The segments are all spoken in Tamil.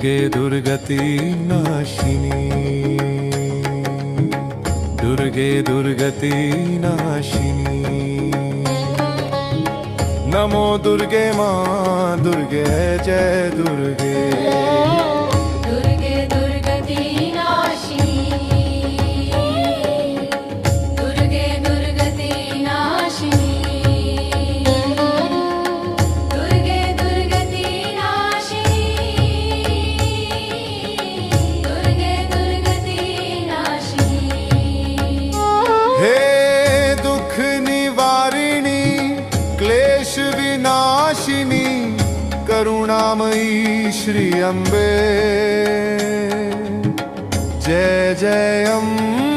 दुर्गे दुर्गति नाशिनी। दुर्गे दुर्गति नाशिनी। नमो दुर्गे माँ दुर्गे जय दुर्गे। श्री अम्बे। जय जय अम्बे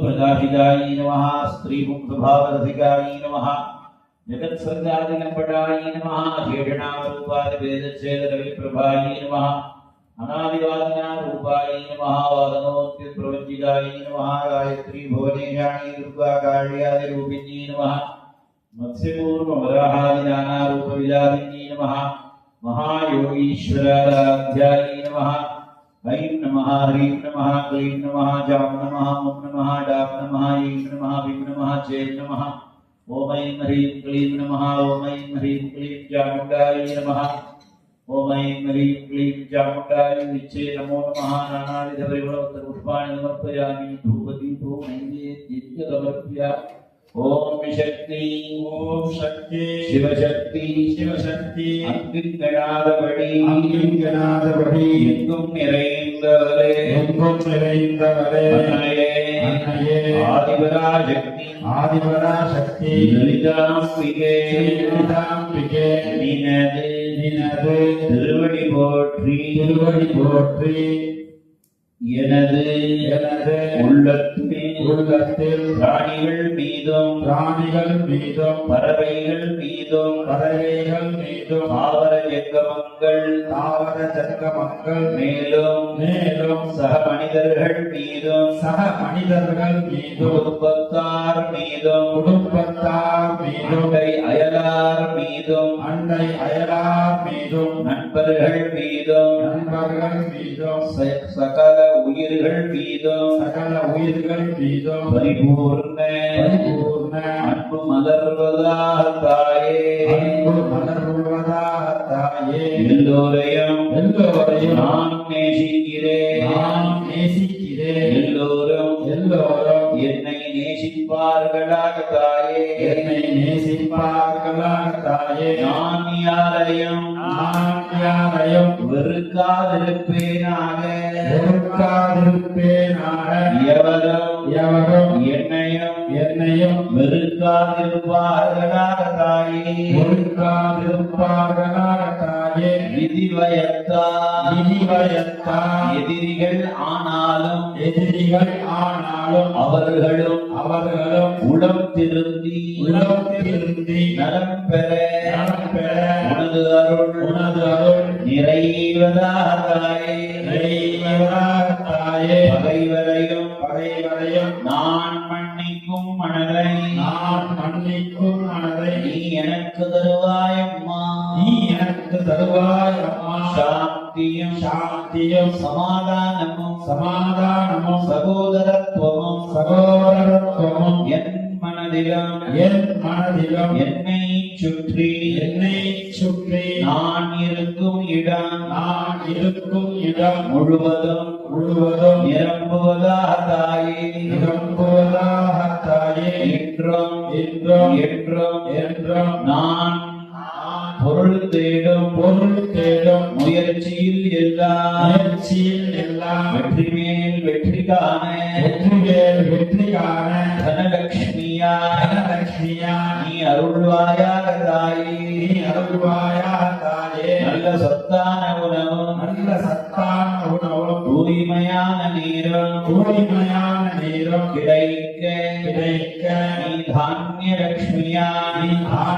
ప్రకాశికాయ నమ స్త్రీపుంసభావరసికాయ నమ జగత్సర్గాదిగణపటాయ నమ శేషణామరూపాయ వేదచ్ఛేదరవిప్రభాయ నమ అనాదివాదినా రూపాయ నమ వాదనోద్యుత్ప్రవృత్తికాయ నమ గాయత్రీ భువనేశాణి దుర్గా కాళ్యాది రూపిణ్యై నమ మత్స్యపూర్వమరాహాదినానారూప విలాసిన్యై నమ మహాయోగీశ్వరాధ్యాయ నమ ऐं नमः, ह्रीं नमः, क्लीं नमः, जां नमः, मुं नमः, डां नमः ऐं नमः भीं नमः चें नमः। ॐ ऐं ह्रीं क्लीं नमः, ॐ ऐं ह्रीं क्लीं चामुण्डायै नमः। ॐ ऐं ह्रीं क्लीं चामुण्डायै विच्छे नमो नमः। नानाविधपरिमलपुष्पाणि समर्पयामि। धूपदीपो नैवेद्यं ஓம் சக்தி ஓம் சக்தி. சிவசக்தி. சிவசக்தி. அங்கிங்கனாதபடி. அங்கிங்கனாதபடி. எங்கும் நிறைந்தவரே. எங்கும் நிறைந்தவரே. அன்னையே. அன்னையே. ஆதிபரா சக்தி ஆதிபரா சக்தி லலிதாம்பிகே லலிதாம்பிகே நினது. நினது. திருவடி போற்றி. திருவடி போற்றி. எனது. எனது. உள்ளத்தில் உள்ளத்தில் பிராணிகள் மீதும் பிராணிகள் மீதும் பறவைகள் மீதும் பறவைகள் மீதும் தாவர ஜங்கமங்கள் தாவர ஜங்கமங்கள் மேலும் மேலும் சக மனிதர்கள் மீதும் சக மனிதர்கள் மீதும் குடும்பத்தார் மீதும் குடும்பத்தார் மீதும் அண்டை அயலார் மீதும் அண்டை அயலார் மீதும் நண்பர்கள் மீதும் நண்பர்கள் மீதும் சகல உயிர்கள் மீதும் சகல உயிர்கள் மீதும் பரிபூர்ண பரிபூர்ண அன்பு மலர்வதாக தாயே. அன்பு மலர்வதாக தாயே. எல்லோரையும் எல்லோரையும் நான் நேசிக்கிறேன். நான் நேசிக்கிறேன். எல்லோரும் எல்லோரும் என்னை நேசிப்பார்களாக தாயே. என்னை நேசிப்பார்களாக தாயே. நான் யாரையும் நான் யாரையும் வெறுக்காதிருப்பேனாக. வெறுக்காதிருப்பேனாக. எவரும் எவரும் என்னையும் என்னையும் வெறுக்காதிருப்பார்களாக தாயே வெறுக்காதிருப்பார்களாக தாயே எதிரிகள் ஆனாலும் எதிரிகள் ஆனாலும் அவர்களும் அவர்களும் உளம் திருந்தி உலகத்திலிருந்து நலம் பெற நலம் பெற உனது அருள் உனது அருள் நிறைவதாக தாயே நிறைவதாக தாயே பகைவரையும் தருவாய் அம்மா சாந்தியும் சாந்தியும் சமாதானமும் சமாதானமும் சகோதரத்துவமும் சகோதரத்துவமும் என் மனதிலும் என் மனதிலும் என்னை சுற்றி என்னை சுற்றி நான் இருக்கும் இடம் நான் இருக்கும் இடம் முழுவதும் முழுவதும் நிரம்புவதாக தாயே. நிரம்புவதாக தாயே. என்றும் என்றும் என்றும் என்றும் நான் நான் பொருள் தேடும் பொருள் தேடும் முயற்சியில் எல்லாம் முயற்சியில் எல்லாம் வெற்றி மேல் வெற்றி காண வெற்றிவேல் வெற்றி காண தனலட்சுமியா தனலட்சுமியா நீ அருள்வாயாக தாயே நீ அருள்வாயாக தாயே நல்ல சத்தான உணவும் நல்ல சத்தான உணவும் தூய்மையான நீரும் தூய்மையான நீரும் கிடைக்க கிடைக்க நீ தானிய லட்சுமியாய் நீ தானிய லட்சுமியா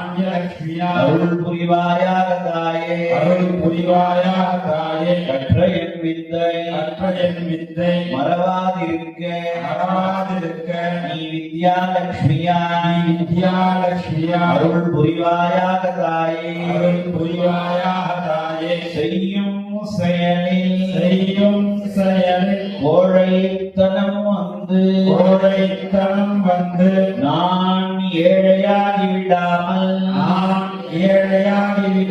அருள் புரிவாயாக தாயே அருள் புரிவாயாக தாயே கற்ற என் வித்தை கற்ற என் வித்தை மறவாதிருக்க. மறவாதிருக்க. நீ வித்யா லட்சுமியாய் வித்யாலட்சுமியா. அருள் புரிவாயாக தாயே அருள் புரிவாயாக தாயே செய்யும் செயலில். செய்யும் செயலில். கோழைத்தனம் வந்து. கோழைத்தனம் வந்து. நான் ஏழையாகி விடாமல் நான்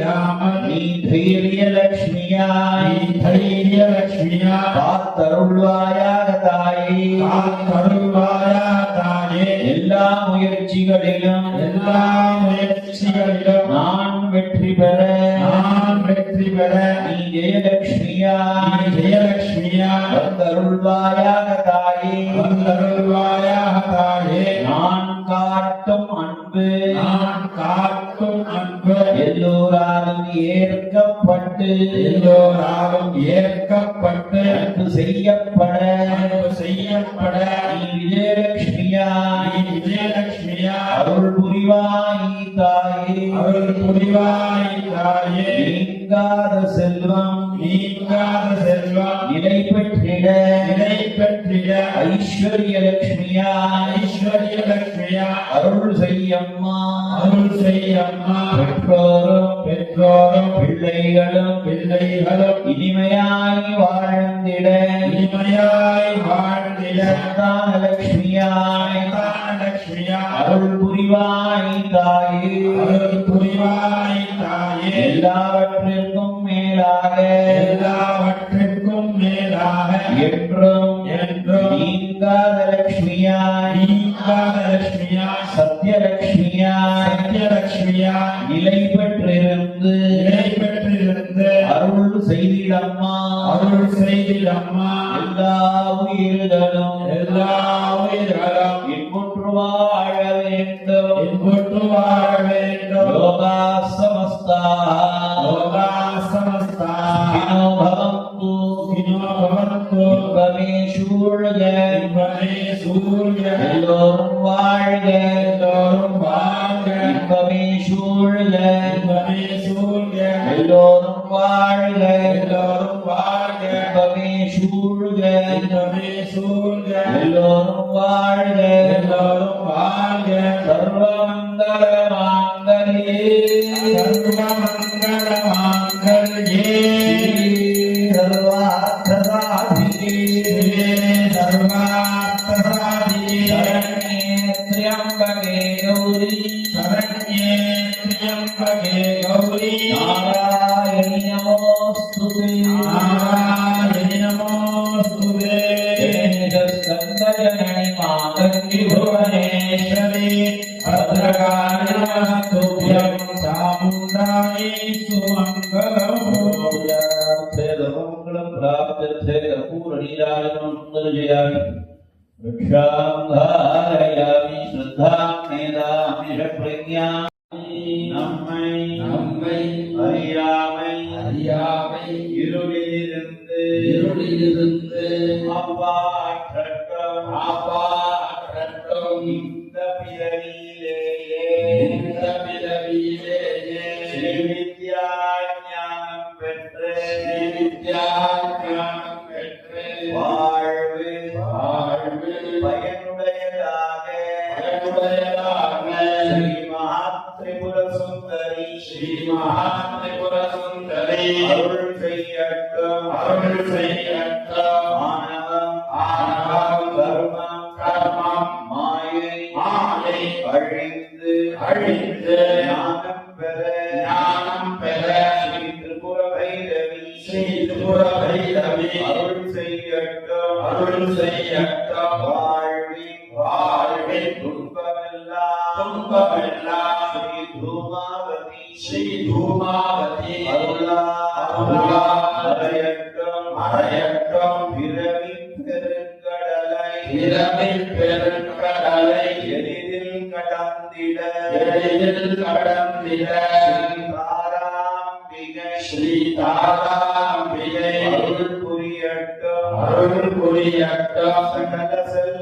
ஏழையாகி விடாமல் நீ தைரிய நீ லட்சுமியாய் தைரிய லட்சுமியா காத்தருள்வாயாக தாயே காத்தருள்வாயாக தாயே எல்லா முயற்சிகளிலும் எல்லா முயற்சிகளிலும் நான் வெற்றி பெற நான் வெற்றி பெற நீ ஜெயலட்சுமியாய் நீ ஜெயலட்சுமியா வந்தருள்வாயாக தாயே வந்தருள்வாயாக ஏற்கப்பட்டு எல்லோராலும் ஏற்கப்பட்டு அன்பு செய்யப்பட அன்பு செய்யப்பட எல்லாவற்றிற்கும் மேலாக என்றும் என்றும் நீங்காத லட்சுமியாய் நீங்காத லட்சுமியா சத்யலட்சுமியாய் சத்யலட்சுமியா நிலை பெற்றிருந்து நிலை பெற்றிருந்து அருள் செய்திடம்மா. அருள் செய்திடம்மா. இந்த பிறவியிலேயே ஸ்ரீ தூமாவதி அருளா அருளா மறையக்கம் மறையக்கம் பிறவி பெருங்கடலை. பிறவி பெருங்கடலை. எளிதில் கடந்திட. எளிதில் கடந்திட. தாராம்பிகை ஸ்ரீ தாராம்பிகை அருள் புரியட்டம் அருள் புரியட்டம் சகல செல்வ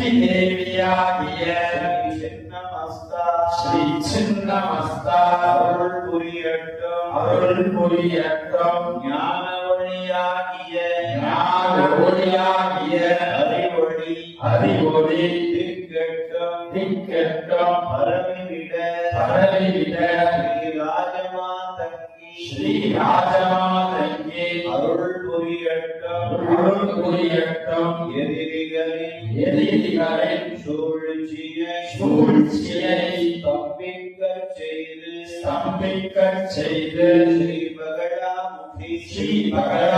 ഷഷ്ടി ദേവിയാകിയ ശ്രീ ചിന്നമസ്ത അരുൾ പുരിയട്ടും അരുൾ പുരിയട്ടും ஞான ஒளியாகிയ ஞான ஒளியாகிய அறிவொளி அறிவொளി திக்கட்டும் திக்கட்டும் பரவிவிட பரவிவிட ஸ்ரீ ராஜமா தங்கி ஸ்ரீ ராஜமா அருள் புரியட்டும் எதிரிகளை எதிரிகளை சூழ்ச்சியை செய்து செய்து ஸ்ரீ பகடாமுகி ஸ்ரீ பகடா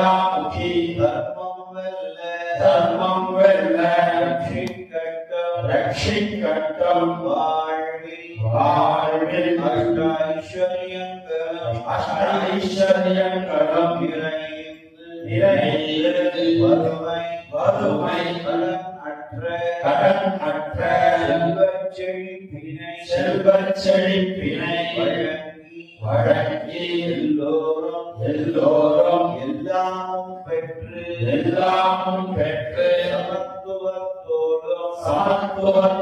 Sattva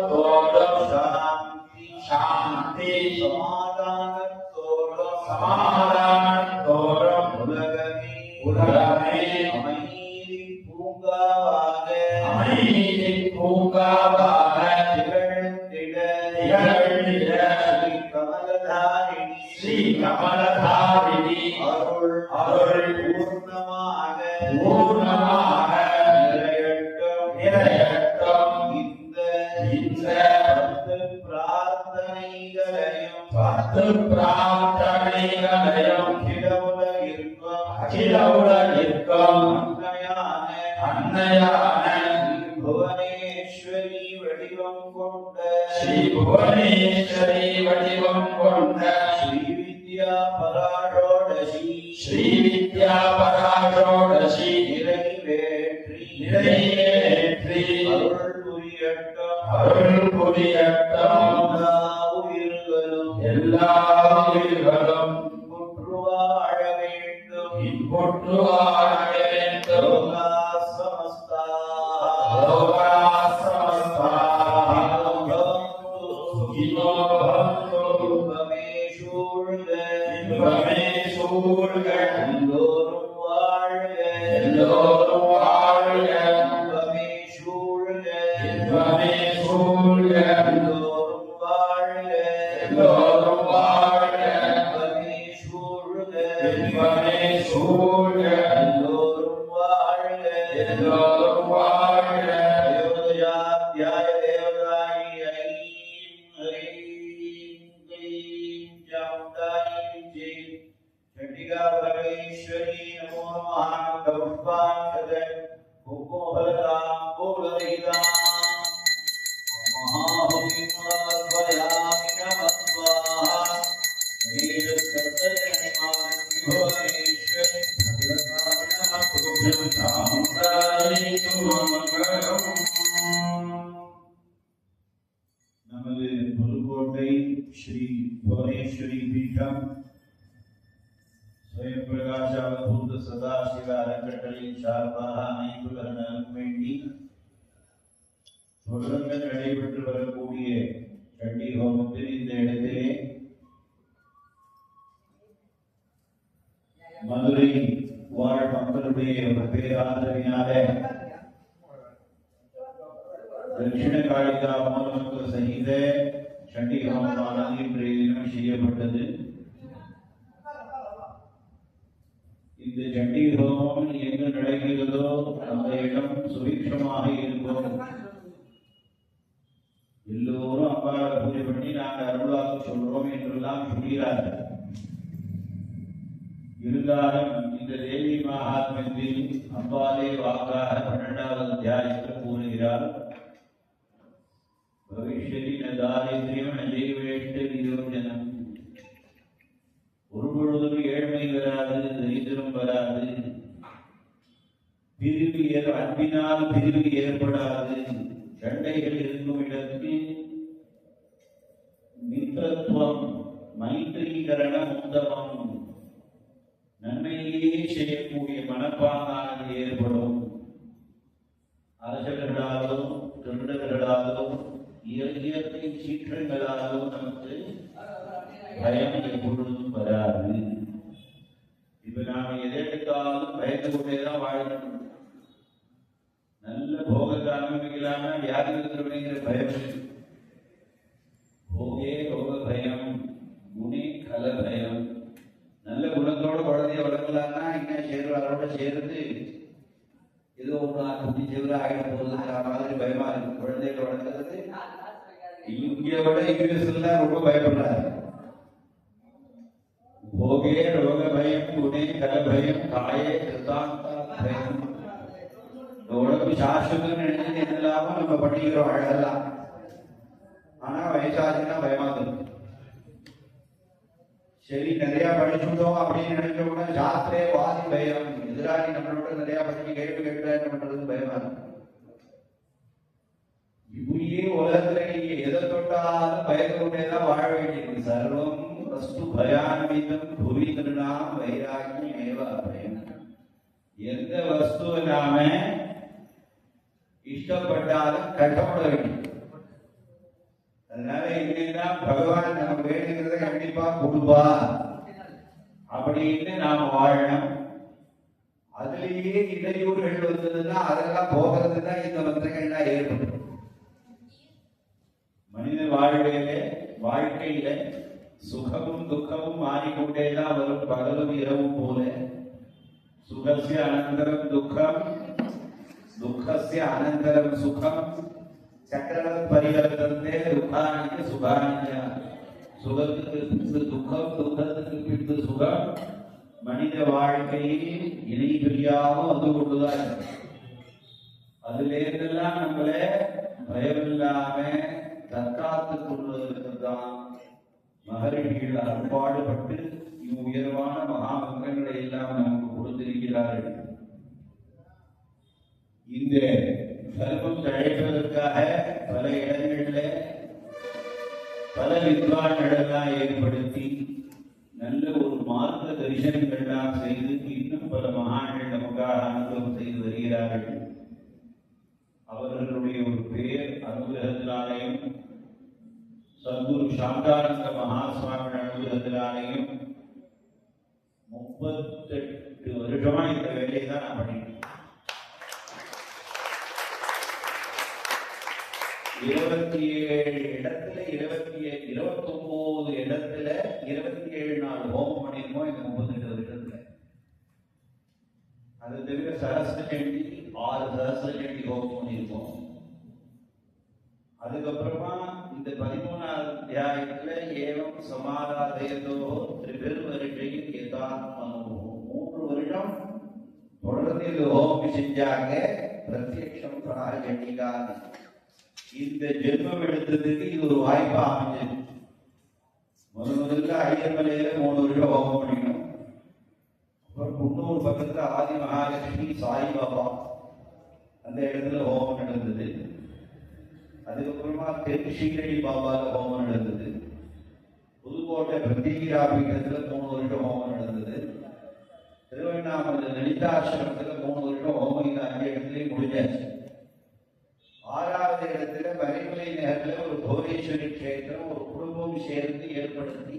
श्रीविद्या شيء وكفى வருடங்கள் நடைபெற்று வரக்கூடிய சண்டி ஹோமத்தில் இந்த இடத்திலே மதுரை வாழ் மக்களுடைய பேராதரவினால தட்சிண காளிகா மூலமக்கள் செய்த சண்டி ஹோமமானது இன்றைய தினம் செய்யப்பட்டது. இந்த சண்டி ஹோமம் எங்கு நடக்கிறதோ அந்த இடம் சுபிக்ஷமாக இருக்கும். எல்லோரும் அம்பாவை பூஜை பண்ணி நாங்கள் அருள்வாக்கு சொல்றோம் என்றெல்லாம் சொல்கிறார்கள். இருந்தாலும் இந்த தேவி மகாத்மியத்தில் அம்பாலே வாக்காக பன்னெண்டாவது அத்தியாயத்தில் கூறுகிறார் பவிஷ்யதி தாரித்ரியம் நஜைவேட்டு வியோஜனம் ஒரு பொழுதும் ஏழ்மை வராது தரித்திரம் வராது. பிரிவு ஏற் அன்பினால் பிரிவு ஏற்படாது. ஜண்டைகள் இருக்கும் இடத்தில் மித்திரத்துவம் மைத்திரீகரண உத்தமம் நன்மையே செய்யக்கூடிய மனப்பாங்கானது ஏற்படும். அரசர்களாலும் திருடர்களாலும் இயற்கை சீற்றங்களாலும் நமக்கு பயம் எப்பொழுதும் வராது. இப்ப நாம எதை எடுத்தாலும் பயந்து கொண்டேதான் வாழணும். நல்ல போக காரணம் இல்லாம வியாதி இருக்கிறவங்கிற பயம் போகே ரோக பயம் குணே கல பயம் நல்ல குணத்தோட குழந்தைய வளர்க்கலாம்னா என்ன சேர்வாரோட சேர்ந்து ஏதோ ஒன்று குட்டி சேர்வு ஆகிட போகுதுங்கிற மாதிரி பயமா இருக்கு. குழந்தைகளை வளர்க்கறது இங்க விட யூஎஸ்ல ரொம்ப பயப்படுறாரு. போகே ரோக பயம் குணே கல பயம் காயே கிருதாந்தா பயம். இந்த உடம்பு சாஸ்வதம் நினைச்சு என்ன நம்ம பண்ணிக்கிறோம் அழகெல்லாம். ஆனா வயசாச்சுன்னா பயமா இருக்கு சரி நிறைய படிச்சுட்டோம் அப்படின்னு நினைச்சோம்னா சாஸ்திரே வாதி பயம். எதிராளி நம்மளோட நிறைய பத்தி கேள்வி கேட்டா என்ன பண்றது பயமா இருக்கு இப்படியே உலகத்துல நீங்க எதை தொட்டாலும் பயத்தோடேதான் வாழ வேண்டியது. சர்வம் வஸ்து பயான்விதம் புவி திருநாம் வைராக்கியம் ஏவ பயம் எந்த வஸ்துவை நாம இஷ்டப்பட்டாலும் கஷ்டப்பட வேண்டும் அதனால என்னன்னா பகவான் நம்ம வேணுங்கிறத கண்டிப்பா கொடுப்பா அப்படின்னு நாம வாழணும். அதுலேயே இடையூறுகள் வந்ததுன்னா அதெல்லாம் போகிறது தான் இந்த மந்திரங்கள்லாம் ஏற்படும். மனித வாழ்விலே வாழ்க்கையில சுகமும் துக்கமும் மாறிக்கொண்டேதான் வரும் பகலும் இரவும் போல. சுகசிய அனந்தரம் துக்கம் துக்கசிய அனந்தரம் சுகம் சக்கரவத் பரிவர்த்தனத்தே துக்கானிய சுகானிய சுகத்துக்கு பின்பு துக்கம் துக்கத்துக்கு பின்பு சுகம் மனித வாழ்க்கையில் இணை பிரியாம வந்து கொண்டுதான் அதுல இருந்தெல்லாம் நம்மள பயமில்லாம தற்காத்துக் கொள்வதற்கு தான் மகரிஷிகள் அற்பாடுபட்டு இவ்வுயர்வான மகாமந்திரங்களை எல்லாம் நமக்கு கொடுத்திருக்கிறார்கள். இந்த தர்மம் தழைப்பதற்காக பல இடங்களில் பல வித்வான்களெல்லாம் ஏற்படுத்தி நல்ல ஒரு மார்க்க தரிசனங்கள்லாம் செய்து இன்னும் பல மகான்கள் நமக்காக அனுபவம் செய்து வருகிறார்கள். அவர்களுடைய ஒரு பேர் அனுகிரகத்தினாலேயும் சத்குரு சாந்தானந்த மகாசுவாமி அனுகிரகத்தினாலேயும் முப்பத்தெட்டு வருஷமா இந்த வேலையை தான் நான் பண்ணிட்டு இருபத்தி ஏழு இடத்துல இருபத்தி ஏழு இருபத்தி ஒன்பது இடத்துல இருபத்தி ஏழு நாள் ஹோமம் பண்ணிருக்கோம் இந்த முப்பத்தெட்டு வருஷத்துல? அது தவிர சரஸ்வ ஜெயந்தி ஆறு சரஸ்வ ஜெயந்தி ஹோமம் பண்ணியிருக்கோம் அதுக்கப்புறமா இந்த பதிமூணாவது அத்தியாயத்துல ஏவம் சமாராதயத்தோ திரிபெரு வருஷையில் எதான் மூன்று வருடம் தொடர்ந்து இது ஹோமம் செஞ்சாங்க. பிரத்யக்ஷம் பிராஜனிகான்னு இந்த ஜென்மம் எடுத்ததுக்கு இது ஒரு வாய்ப்பா அமைஞ்சது. முதல் முதல்ல ஐயர்மலையில மூணு வருஷம் ஹோமம் பண்ணிக்கணும். அப்புறம் குன்னூர் பக்கத்துல ஆதி மகாலட்சுமி சாய்பாபா அந்த இடத்துல ஹோமம் நடந்தது. அதுக்கப்புறமா தென் ஸ்ரீரடி பாபால ஹோமம் நடந்தது. புதுக்கோட்டை பிரத்யேகிரா பீட்டத்துல மூணு வருஷம் ஹோமம் நடந்தது. திருவண்ணாமலை லலிதாசிரமத்துல மூணு வருஷம் ஹோமம் இந்த அஞ்சு இடத்துலயும் முடிஞ்சாச்சு ஆறாவது இடத்துல பரிமலை நகர்ல ஒரு புவனேஸ்வரி கஷேத்திரம் ஒரு சேர்ந்து ஏற்படுத்தி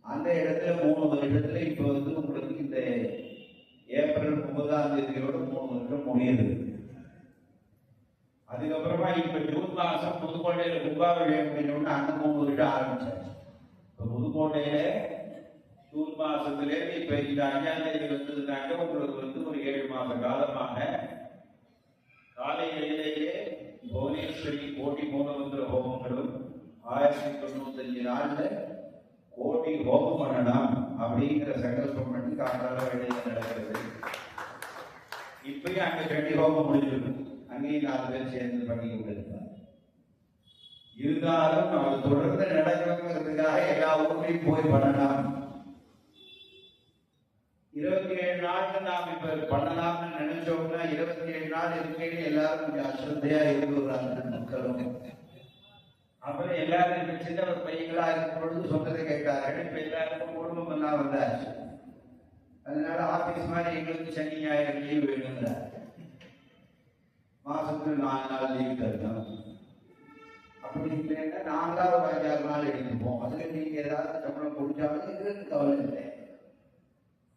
அந்த இடத்துல மூணு வருடத்துல இப்ப வந்து உங்களுக்கு இந்த ஏப்ரல் ஒன்பதாம் தேதியோட மூணு வருஷம் முடியுது. அதுக்கப்புறமா இப்ப ஜூன் மாசம் புதுக்கோட்டையில கும்பாபிஷேகம் பண்ணோம்னு அந்த மூணு வருடம் ஆரம்பிச்சாச்சு. இப்ப புதுக்கோட்டையில ஜூன் மாசத்துல இருந்து இப்ப இந்த அஞ்சாம் தேதி வந்ததுனாக்க உங்களுக்கு வந்து ஒரு ஏழு மாச காலமாக காலையிலேயே புவனேஸ்வரி போட்டி மூலமந்திர ஆயிரத்தி தொண்ணூத்தஞ்சு நாள்ல கோடி ஹோமம் பண்ணலாம் அப்படிங்கிற சங்கல்பம் பண்ணி காத்தால வேலையில நடக்கிறது. இப்பயும் அங்க கண்டி ஹோமம் முடிஞ்சிருக்கும் அங்கேயும் நாலு பேர் சேர்ந்து பண்ணி கொண்டிருப்பாங்க இருந்தாலும் நம்ம தொடர்ந்து நடக்கணுங்கிறதுக்காக எல்லா ஊர்லையும் போய் பண்ணலாம். இருபத்தி ஏழு நாள்ல நாம் இப்ப பண்ணலாம்னு நினைச்சோம்னா இருபத்தி ஏழு நாள் இருக்கையில எல்லாரும் கொஞ்சம் அஸ்ரத்தையா இருக்கிறாங்க மக்களும். அப்புறம் எல்லாரும் இப்ப சின்ன ஒரு பையங்களா இருக்கும் பொழுது சொன்னதை கேட்டார்கள் இப்ப எல்லாருக்கும் குடும்பம் எல்லாம் வந்தாச்சு. அதனால ஆபீஸ் மாதிரி எங்களுக்கு சனி ஞாயிறு லீவ் வேணுங்கிறார் மாசத்துக்கு நாலு நாள் லீவ் தரணும். அப்படி இல்லைன்னா நாங்களா ஒரு அஞ்சாறு நாள் எடுத்துப்போம் அதுல நீங்க ஏதாவது சம்பளம் கொடுத்தாலும் எங்களுக்கு கவலை இல்லை.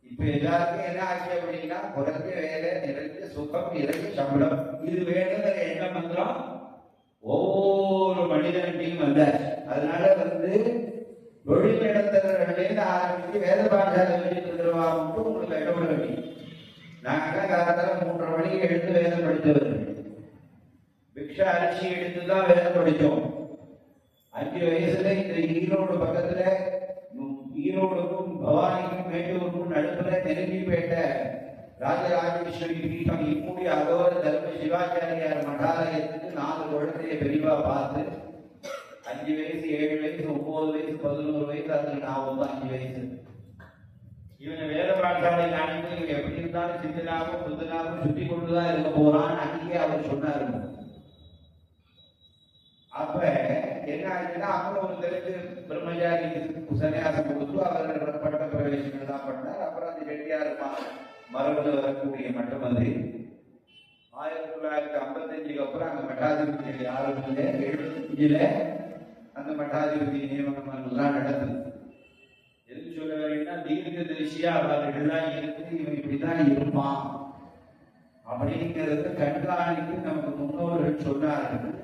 இப்ப எல்லாருக்கும் என்ன ஆச்சு அப்படின்னா குறைஞ்ச வேலை நிறைஞ்ச சுகம் நிறைய சம்பளம். இது வேணுங்கிற எண்ணம் வந்துடும் ஒவ்வொரு மனிதன்கிட்டையும் வந்தாச்சு அதனால வந்து தொழில் இடத்துல ஆரம்பித்து வேத பாடசாலை சொல்லிட்டு மட்டும் உங்களுக்கு இடப்பட வேண்டிய நாங்க காலத்தில் மூன்றரை மணிக்கு எடுத்து வேதம் படித்தவர்கள் பிக்ஷா அரிசி எடுத்து தான் வேதம் படித்தோம். அஞ்சு வயசுல இந்த ஈரோடு பக்கத்துல ஈரோடுக்கும் பவானிக்கும் மேட்டூருக்கும் நடுப்புல நெருங்கிப்பேட்டை ராஜராஜேஸ்வரி பீடம் இம்முடி அகோர தர்ம சிவாச்சாரியார் மடாலயத்தில் நாலு குழந்தைய பெரியவா பார்த்து அஞ்சு வயசு ஏழு வயசு ஒன்பது வயசு பதினோரு வயசு அதுக்கு நான் வந்து அஞ்சு வயசு. இவனை வேத பாடசாலை அனுப்பி இவன் எப்படி இருந்தாலும் சிந்தனாவும் புத்தனாவும் சுத்தி கொண்டுதான் இருக்க போறான்னு அங்கேயே அவர் சொன்னாரு. அப்ப என்ன ஆச்சுன்னா அப்புறம் ஒரு தெரிஞ்சு பிரம்மஜாரி சன்னியாசம் கொடுத்து அவர் பட்ட பிரவேசங்கள் தான் பண்ணார். அப்புறம் அந்த செட்டியார் ம- மரபுல வரக்கூடிய மட்டும் அது ஆயிரத்தி தொள்ளாயிரத்தி ஐம்பத்தஞ்சுக்கு அப்புறம் அங்க மட்டாதிபதி யாரும் இல்லை எழுபத்தஞ்சுல அந்த மட்டாதிபதி நியமனங்கள்லாம் நடந்தது எது சொல்ல வரீங்கன்னா தீர்க்க தரிசியா அவர்கள்லாம் இருக்கு இவன் இப்படிதான் இருப்பான். அப்படிங்கிறத கண்காணித்து நமக்கு முன்னோர்கள் சொன்னார்கள்.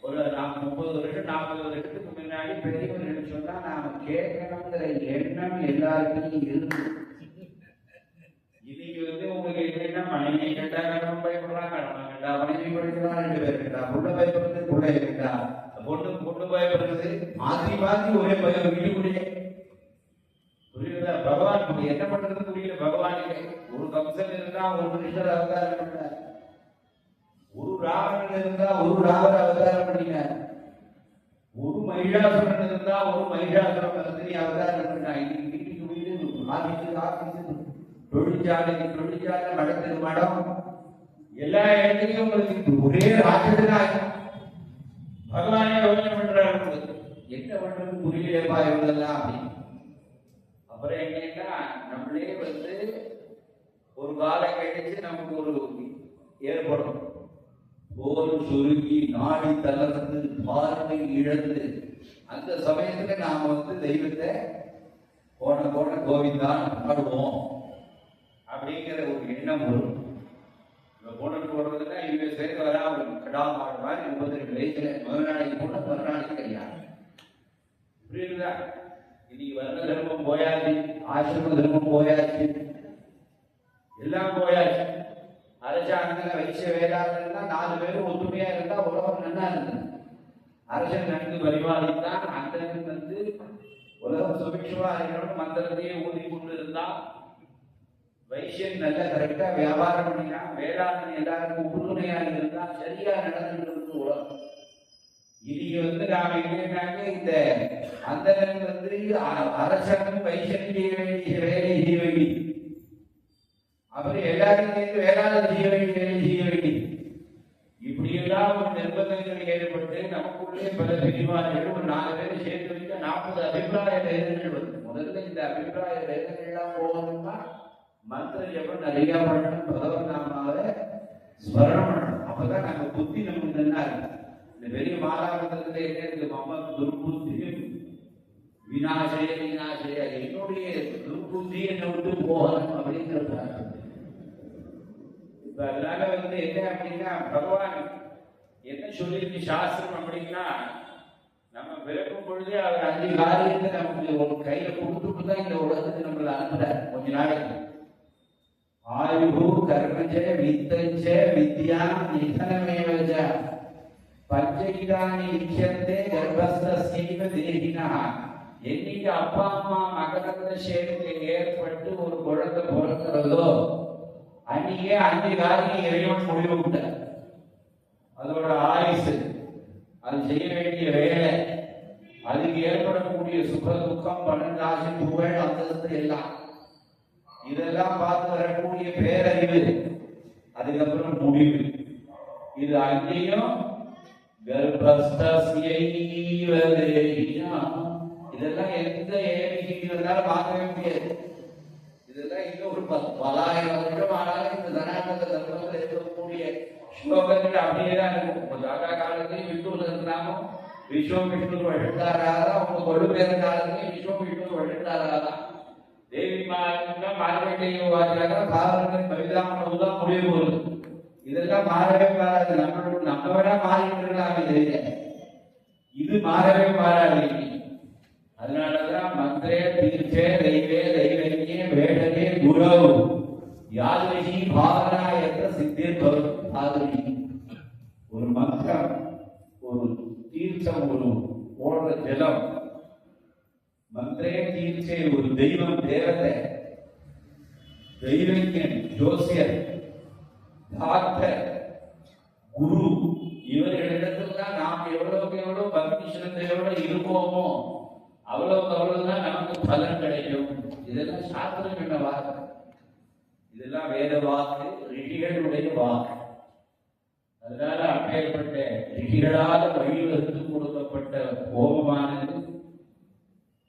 ஒரு நாம் முப்பது வருஷம் நாற்பது வருஷத்துக்கு முன்னாடி பெரியவர்கள் சொன்னா நாம கேட்கணுங்கிற எண்ணம் எல்லாருக்கும் இருந்து இன்னைக்கு வந்து உங்களுக்கு என்னன்னா மனைவி கேட்டா கடன் மனைவி படிக்கிறான் ரெண்டு பேர் கேட்டா பயப்படுறது கூட இருக்கா பொண்ணு பொண்ணு பயப்படுறது மாத்தி மாத்தி ஒரே பயம் வீட்டுக்குள்ளேயே புரியுதா பகவான் என்ன பண்றது புரியல பகவானுக்கு ஒரு கம்சன் இருந்தா ஒரு மனுஷர் அவதாரம் பண்ணார் ஒரு ராவணன் இருந்தா ஒரு ராவண அவதாரம் பண்ணினார் ஒரு மகிழாசுரன் இருந்தா ஒரு மகிழாசுரம் மந்திரி அவதாரம் பண்ணார் இன்னைக்கு வீட்டுக்கு வீடு ஆபீஸ் தொழிற்சாலை மடத்துக்கு மடம் எல்லா இடத்துலயும் உங்களுக்கு ஒரே ராஜதான் பகவானே யோசனை பண்றாரு உங்களுக்கு. என்ன பண்றது? புரியலையப்பா இவங்கெல்லாம் அப்படின்னு. அப்புறம் என்னன்னா நம்மளே வந்து ஒரு காலம் கழிச்சு நமக்கு ஒரு ஏற்படும். போர் சுருங்கி நாடி தளர்ந்து பார்வை இழந்து அந்த சமயத்துல நாம வந்து தெய்வத்தை போன போன கோவிந்தான் பாடுவோம் அப்படிங்கிற ஒரு எண்ணம் வரும். இந்த போடுறதுல இவங்க சேர்ந்து வரா ஒரு கடா மாடு மாதிரி முப்பத்தி ரெண்டு வயசுல முதல் நாளைக்கு போன மறுநாளைக்கு கல்யாணம். புரியுதா இன்னைக்கு வர்ண தர்மம் போயாச்சு ஆசிரம தர்மம் போயாச்சு. எல்லாம் போயாச்சு. அரசாங்கத்துல வைசிய வேதாந்தம் நாலு பேரும் ஒத்துமையா இருந்தா உலகம் நல்லா இருந்தது. அரசன் நன்கு பரிபாலித்தான் அந்தன் வந்து உலகம் சுபிக்ஷமா இருக்கணும்னு மந்திரத்தையே ஊதி கொண்டு இருந்தால் வைசியன் நல்ல கரெக்டா வியாபாரம் பண்ணினா வேளாண்மை எல்லாருக்கும் உறுதுணையா இருந்தா சரியா நடந்துட்டு இருக்கு உலகம் இன்னைக்கு வந்து நாம என்னன்னாக்க இந்த அந்தகன் வந்து அ- அரசன் செய்ய வேண்டிய வேலை செய்ய வேண்டி அப்புறம் எல்லாரும் சேர்ந்து வேளாண் செய்ய வேண்டிய வேலை செய்ய வேண்டி இப்படியெல்லாம் ஒரு நிர்பந்தங்கள் ஏற்பட்டு நமக்குள்ளே பல பிரிவார்கள் ஒரு நாலு பேர் சேர்த்து வைக்க நாற்பது அபிப்பிராய வேதங்கள் வந்து முதல்ல இந்த அபிப்பிராய வேதங்கள் எல்லாம் போகணும்னா மந்திர ஜபம் நிறைய பண்ணணும் பகவன் நாமாவை ஸ்மரணம் பண்ணணும். அப்பதான் நாங்க புத்தி நமக்கு நல்லா இருக்கும். இந்த பெரிய மாதாபத்திரத்துல என்ன இருக்கு? மம துர்புத்தி விநாசய விநாசய என்னுடைய துர்புத்தி என்னை விட்டு போகணும் அப்படிங்கிற இப்ப அதனால வந்து என்ன அப்படின்னா பகவான் என்ன சொல்லியிருக்கு? சாஸ்திரம் அப்படின்னா நம்ம பிறக்கும் பொழுதே அவர் அஞ்சு காரியத்தை நமக்கு ஒரு கையில கொடுத்துட்டு தான் இந்த உலகத்துக்கு நம்மளை அனுப்புறாரு. கொஞ்ச நாளைக்கு. ஆயுகு கர்மச்ச வித்தச்ச வித்யா நிதனமேவ பஞ்சகிதானி இஷ்யந்தே கர்ப்பஸ்தஸ்யைவ தேகினः என்னைக்கு அப்பா அம்மா மகரந்த சேர்க்கை ஏற்பட்டு ஒரு குழந்தை பிறக்கிறதோ அன்னைக்கே அஞ்சு காரியம் இறைவன் முடிவு விட்டார் அதோட ஆயுசு அது செய்ய வேண்டிய வேலை அதுக்கு ஏற்படக்கூடிய சுக துக்கம் பன்னெண்டாசி புகழ் அந்தஸ்து எல்லாம் இதெல்லாம் பார்த்து வரக்கூடிய பேரறிவு. அதுக்கப்புறம் முடிவு. இது அங்கேயும் இதெல்லாம் எந்த ஏழைக்கு பார்க்கவே முடியாது. இதெல்லாம் இன்னும் ஒரு பலாயிரம் வருஷம் ஆனாலும் இந்த தனாகந்த தர்மத்தில் இருக்கக்கூடிய ஸ்லோகங்கள் அப்படியே தான் இருக்கும். இப்போ தாத்தா காலத்துலையும் விஷ்ணுல இருந்தாமோ விஸ்வம் விஷ்ணு வழித்தாராதா உங்க கொள்ளு பேர காலத்துலையும் விஸ்வம் விஷ்ணு வழித்தாராதா தேவி மாதம் மார்கண்டைய வாரியாக சாதனங்கள் கவிதாமணம் தான் இதெல்லாம் மாறவே மாறாது நம்மளோட நம்ம வேணா மாறிட்டு தெரியல இது மாறவே மாறாது அதனாலதான் மந்திரே தீர்ச்சே தெய்வே தெய்வங்கே வேடனே குரவு யாதரிஷி பாவனா என்ற சித்தேர் பவன் ஒரு மந்திரம் ஒரு தீர்ச்சம் ஒரு ஓடுற ஜலம் மந்திரே தீர்ச்சே ஒரு தெய்வம் தேவதை தெய்வஞன் ஜோசியர் டாக்டர் குரு இவர்களிடத்துல நாம் எவ்வளவுக்கு எவ்வளவு பக்தி சிரத்தையோட இருப்போமோ அவ்வளவுக்கு அவ்வளவுதான் நமக்கு பலன் கிடைக்கும். இதெல்லாம் சாஸ்திரம் என்ன வாக்கு. இதெல்லாம் வேத வாக்கு ரிஷிகளுடைய வாக்கு. அதனால அப்பேற்பட்ட ரிஷிகளால் வழிவகுத்து கொடுக்கப்பட்ட கோபமானது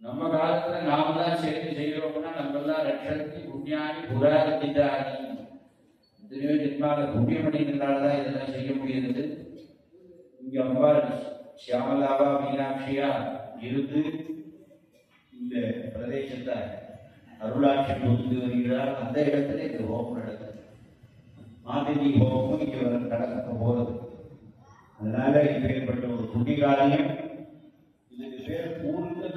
நம்ம காலத்துல நாம தான் சேர்ந்து செய்யறோம்னா நம்ம எல்லாம் ரட்சத்தி புண்ணியானி புராதிதானி எத்தனையோ ஜென்மால புண்ணியம் பண்ணிக்கிறதுனாலதான் இதெல்லாம் செய்ய முடியுது. இங்க அம்பாள் சியாமலாவா மீனாட்சியா இருந்து இந்த பிரதேசத்தை அருளாட்சி புரிந்து வருகிறார். அந்த இடத்துல இந்த ஹோமம் நடக்குது. மாதிரி ஹோமம் இங்கே வர நடக்க போறது. அதனால இப்பேற்பட்ட ஒரு புண்ணிகாரியம் இதுக்கு பேர்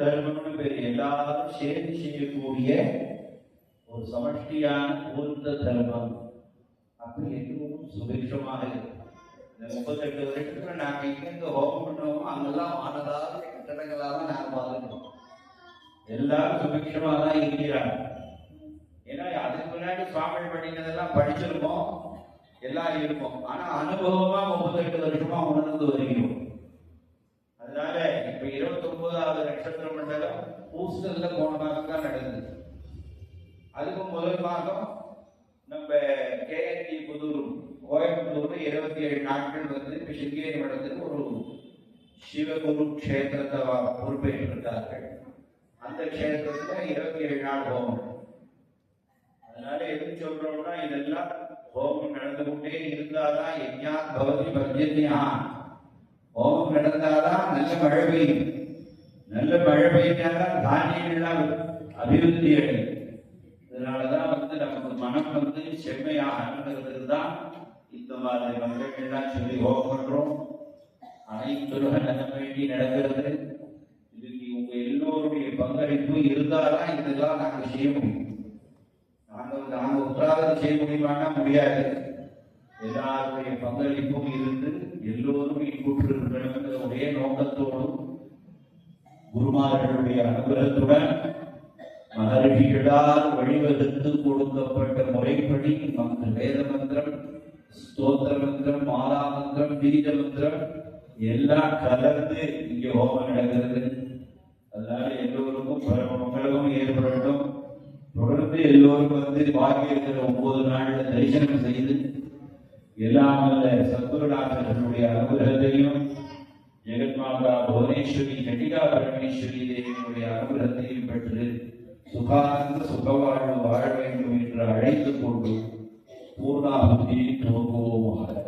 தர்மம்னு பேர் எல்லாரும் சேர்ந்து செய்யக்கூடிய ஒரு சமஷ்டியான பூர்த்த தர்மம். அப்படி எதுவும் சுபிக்ஷமாக இருக்கு இந்த முப்பத்தெட்டு வருஷத்துல நாங்க எங்க ஹோமம் பண்ணுவோமோ அங்கெல்லாம் ஆனதாக கட்டடங்களாக நாங்க பார்த்துருக்கோம் எல்லாரும் சுபிக்ஷமாக தான் இருக்கிறாங்க. ஏன்னா அதுக்கு முன்னாடி சுவாமி பண்ணினதெல்லாம் படிச்சிருக்கோம் எல்லாம் இருக்கும் ஆனா அனுபவமா முப்பத்தெட்டு வருஷமா உணர்ந்து வருகிறோம். அதனால இப்ப நட்சத்திர மண்டலம் பூசல்ல போன மாதம் தான் நடந்தது. அதுக்கு முதல் மாதம் நம்ம கேஎன்டி புதூர் கோயம்புத்தூர் இருபத்தி ஏழு நாட்கள் வந்து இப்ப சிங்கேரி மடத்துக்கு ஒரு சிவகுரு கஷேத்திரத்தை வ- பொறுப்பேற்றிருக்கார்கள் அந்த கஷேத்திரத்துல இருபத்தி ஏழு நாள் ஹோமம். அதனால எதுக்கு சொல்றோம்னா இதெல்லாம் ஹோமம் நடந்து கொண்டே இருந்தாதான் யஜ்ஞாத் பவதி பர்ஜன்யா ஹோமம் நடந்தாதான் நல்ல மழை பெய்யும். நல்ல மழை பெய்ஞ்சாதான் தானியங்கள்லாம் அபிவிருத்தி அடையும். இதனாலதான் வந்து நமக்கு மனம் வந்து செம்மையாகிறதுக்கு தான் இந்த மாதிரி மந்திரங்கள்லாம் சொல்லி ஹோமம் பண்றோம் அனைத்து வேண்டி நடக்கிறது. இதுக்கு உங்க எல்லோருடைய பங்களிப்பு இருந்தால்தான் இதெல்லாம் நாங்கள் செய்ய முடியும். நாங்கள் நாங்கள் உத்தராதம் செய்ய முடியுமானா முடியாது. எல்லாருடைய பங்களிப்பும் இருந்து எல்லோரும் இன்புற்று ஒரே நோக்கத்தோடும் குருமார்களுடைய அனுகிரகத்துடன் மகர்ஷிகளால் வழிவகுத்து கொடுக்கப்பட்ட முறைப்படி நமக்கு வேத மந்திரம் ஸ்தோத்திர மந்திரம் மாலா மந்திரம் பீஜ மந்திரம் எல்லாம் கலந்து இங்கே ஹோமம் நடக்கிறது. அதனால எல்லோருக்கும் பரம மங்களமும் ஏற்படட்டும். தொடர்ந்து எல்லோரும் வந்து பாக்கி இருக்கிற ஒன்பது நாள்ல தரிசனம் செய்து எல்லாம் வல்ல சத்குருநாதனுடைய அனுகிரகத்தையும் जगन्माता भुवनेश्वरी जटिला ಪರಮೇಶ್ವರಿ ದೇವಿಯ ಅನುಗ್ರಹದಲ್ಲಿ ಪಡೆದರೆ ಸುಖಾನಂದ ಸುಖವಾಳು ಬಾಳುವೆಂದು ಅழைತುಕೊಂಡು ಪೂರ್ಣಾಹುತಿ ಹೋಗೋ ಮಹಾರಾಜ